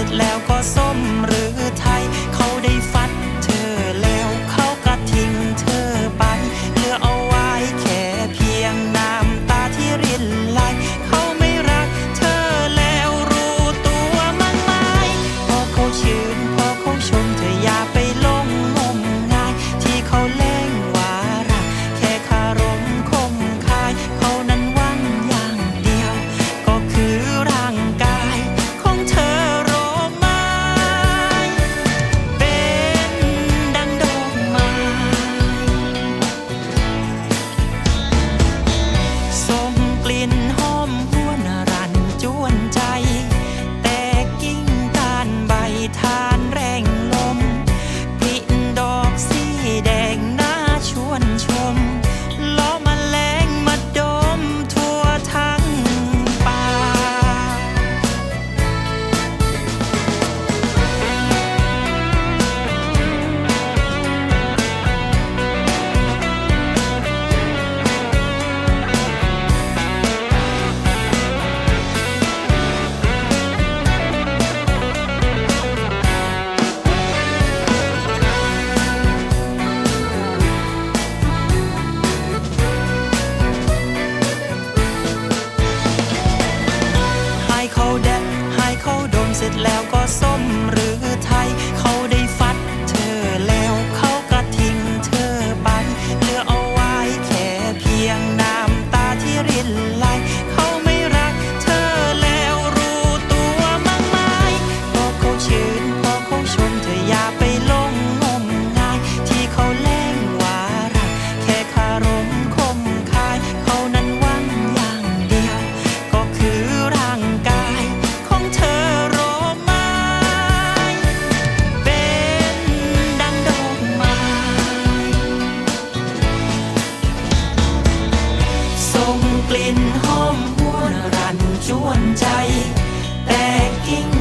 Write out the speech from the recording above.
สร็จแล้วก็ส้มเรือ วนใจ แต่กิ่ง